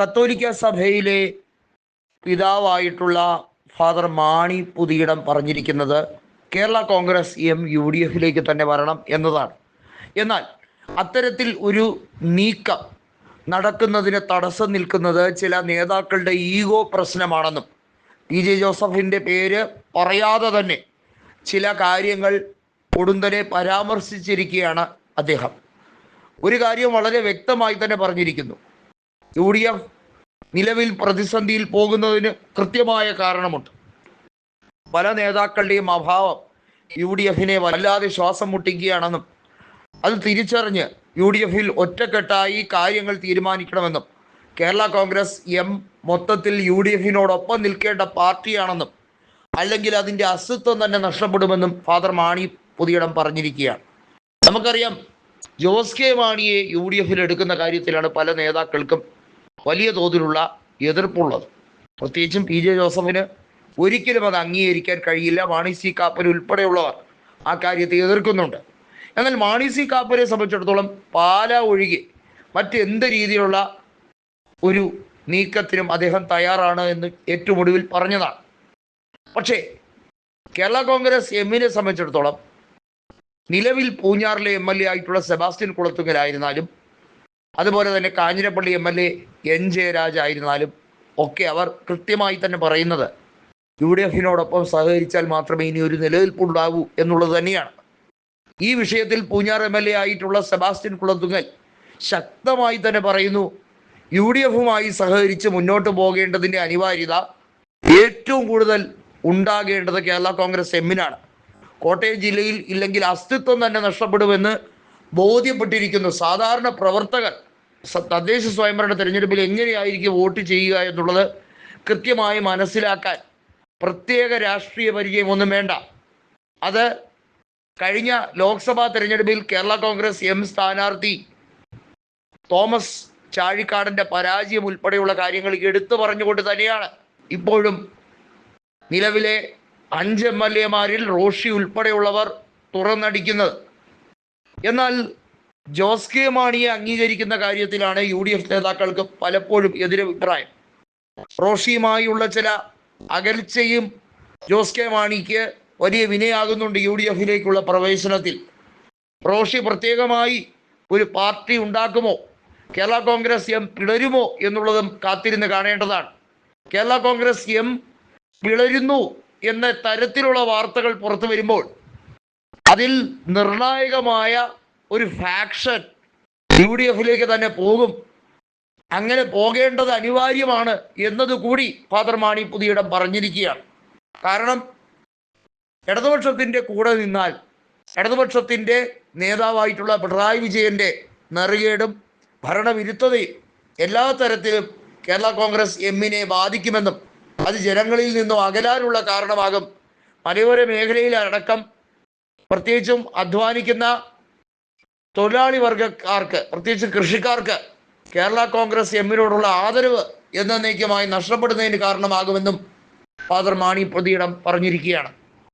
കത്തോലിക്ക സഭയിലെ പിതാവായിട്ടുള്ള ഫാദർ മാണി പുതിയിടം പറഞ്ഞിരിക്കുന്നത് Kerala Congress M U D എഫിലേക്ക് തന്നെ വരണം എന്നതാണ്. എന്നാൽ അത്തരത്തിൽ ഒരു നീക്കം നടക്കുന്നതിന് തടസ്സം നിൽക്കുന്നത് ചില നേതാക്കളുടെ ഈഗോ പ്രശ്നമാണെന്നും പി ജെ ജോസഫിന്റെ പേര് പറയാതെ തന്നെ ചില കാര്യങ്ങൾ കൊടുന്തനെ പരാമർശിച്ചിരിക്കുകയാണ് അദ്ദേഹം. ഒരു കാര്യം വളരെ വ്യക്തമായി തന്നെ പറഞ്ഞിരിക്കുന്നു. യു ഡി എഫ് നിലവിൽ പ്രതിസന്ധിയിൽ പോകുന്നതിന് കൃത്യമായ കാരണമുണ്ട്. പല നേതാക്കളുടെയും അഭാവം യു ഡി എഫിനെ വല്ലാതെ ശ്വാസം മുട്ടിക്കുകയാണെന്നും അത് തിരിച്ചറിഞ്ഞ് യു ഡി എഫിൽ ഒറ്റക്കെട്ടായി കാര്യങ്ങൾ തീരുമാനിക്കണമെന്നും കേരള കോൺഗ്രസ് എം മൊത്തത്തിൽ യു ഡി എഫിനോടൊപ്പം നിൽക്കേണ്ട പാർട്ടിയാണെന്നും അല്ലെങ്കിൽ അതിന്റെ അസ്തിത്വം തന്നെ നഷ്ടപ്പെടുമെന്നും ഫാദർ മാണി പുതിയിടം പറഞ്ഞിരിക്കുകയാണ്. നമുക്കറിയാം ജോസ് കെ മാണിയെ യു ഡി എഫിൽ എടുക്കുന്ന കാര്യത്തിലാണ് പല നേതാക്കൾക്കും വലിയ തോതിലുള്ള എതിർപ്പുള്ളത്. പ്രത്യേകിച്ചും പി ജെ ജോസഫിന് ഒരിക്കലും അത് അംഗീകരിക്കാൻ കഴിയില്ല. മാണി സി കാപ്പൻ ഉൾപ്പെടെയുള്ളവർ ആ കാര്യത്തെ എതിർക്കുന്നുണ്ട്. എന്നാൽ മാണി സി കാപ്പനെ സംബന്ധിച്ചിടത്തോളം പാല ഒഴികെ മറ്റെന്ത് രീതിയിലുള്ള ഒരു നീക്കത്തിനും അദ്ദേഹം തയ്യാറാണ് എന്ന് ഏറ്റവും ഒടുവിൽ പറഞ്ഞതാണ്. പക്ഷേ കേരള കോൺഗ്രസ് എമ്മിനെ സംബന്ധിച്ചിടത്തോളം നിലവിൽ പൂഞ്ഞാറിലെ എം എൽ എ ആയിട്ടുള്ള സെബാസ്റ്റ്യൻ കുളത്തുങ്കലായിരുന്നാലും അതുപോലെ തന്നെ Kanjirappally M L A N Jayaraj ആയിരുന്നാലും ഒക്കെ അവർ കൃത്യമായി തന്നെ പറയുന്നത് യു ഡി എഫിനോടൊപ്പം സഹകരിച്ചാൽ മാത്രമേ ഇനി ഒരു നിലനിൽപ്പുണ്ടാവൂ എന്നുള്ളത് തന്നെയാണ്. ഈ വിഷയത്തിൽ പൂഞ്ഞാർ എം എൽ എ ആയിട്ടുള്ള സെബാസ്റ്റ്യൻ കുളത്തുങ്ങൽ ശക്തമായി തന്നെ പറയുന്നു യു ഡി എഫുമായി സഹകരിച്ച് മുന്നോട്ട് പോകേണ്ടതിന്റെ അനിവാര്യത ഏറ്റവും കൂടുതൽ ഉണ്ടാകേണ്ടത് കേരള കോൺഗ്രസ് എമ്മിനാണ്. കോട്ടയം ജില്ലയിൽ ഇല്ലെങ്കിൽ അസ്തിത്വം തന്നെ നഷ്ടപ്പെടുമെന്ന് ബോധ്യപ്പെട്ടിരിക്കുന്നു സാധാരണ പ്രവർത്തകർ. തദ്ദേശ സ്വയംഭരണ തെരഞ്ഞെടുപ്പിൽ എങ്ങനെയായിരിക്കും വോട്ട് ചെയ്യുക എന്നുള്ളത് കൃത്യമായി മനസ്സിലാക്കാൻ പ്രത്യേക രാഷ്ട്രീയ പരിചയമൊന്നും വേണ്ട. അത് കഴിഞ്ഞ ലോക്സഭാ തെരഞ്ഞെടുപ്പിൽ കേരള കോൺഗ്രസ് എം സ്ഥാനാർത്ഥി തോമസ് ചാഴിക്കാടന്റെ പരാജയം ഉൾപ്പെടെയുള്ള കാര്യങ്ങൾ എടുത്തു പറഞ്ഞുകൊണ്ട് തന്നെയാണ് ഇപ്പോഴും നിലവിലെ അഞ്ച് എം എൽ എമാരിൽ റോഷി ഉൾപ്പെടെയുള്ളവർ തുറന്നടിക്കുന്നത്. എന്നാൽ ജോസ് കെ മാണിയെ അംഗീകരിക്കുന്ന കാര്യത്തിലാണ് യു ഡി എഫ് നേതാക്കൾക്ക് പലപ്പോഴും എതിരഭിപ്രായം റോഷിയുമായുള്ള ചില അകൽച്ചയും ജോസ് കെ മാണിക്ക് വലിയ വിനയാകുന്നുണ്ട് യു ഡി എഫിലേക്കുള്ള പ്രവേശനത്തിൽ. റോഷി പ്രത്യേകമായി ഒരു പാർട്ടി ഉണ്ടാക്കുമോ? കേരള കോൺഗ്രസ് എം പിളരുമോ എന്നുള്ളതും കാത്തിരുന്ന് കാണേണ്ടതാണ്. കേരള കോൺഗ്രസ് എം പിളരുന്നു എന്ന തരത്തിലുള്ള വാർത്തകൾ പുറത്തു വരുമ്പോൾ അതിൽ നിർണായകമായ ഒരു ഫാക്ഷൻ യു ഡി എഫിലേക്ക് തന്നെ പോകും. അങ്ങനെ പോകേണ്ടത് അനിവാര്യമാണ് എന്നതുകൂടി ഫാദർ മാണി പുതിയിടം പറഞ്ഞിരിക്കുകയാണ്. കാരണം ഇടതുപക്ഷത്തിന്റെ കൂടെ നിന്നാൽ ഇടതുപക്ഷത്തിന്റെ നേതാവായിട്ടുള്ള പിണറായി വിജയന്റെ നെറുകേടും ഭരണവിരുദ്ധതയും എല്ലാ തരത്തിലും കേരള കോൺഗ്രസ് എമ്മിനെ ബാധിക്കുമെന്നും അത് ജനങ്ങളിൽ നിന്നും അകലാനുള്ള കാരണമാകും. മലയോര മേഖലയിലടക്കം പ്രത്യേകിച്ചും അധ്വാനിക്കുന്ന തൊഴിലാളി വർഗക്കാർക്ക് പ്രത്യേകിച്ച് കൃഷിക്കാർക്ക് കേരള കോൺഗ്രസ് എമ്മിനോടുള്ള ആദരവ് എന്ന എന്നേക്കുമായി നഷ്ടപ്പെടുന്നതിന് കാരണമാകുമെന്നും ഫാദർ മാണി പ്രതിയിടം പറഞ്ഞിരിക്കുകയാണ്.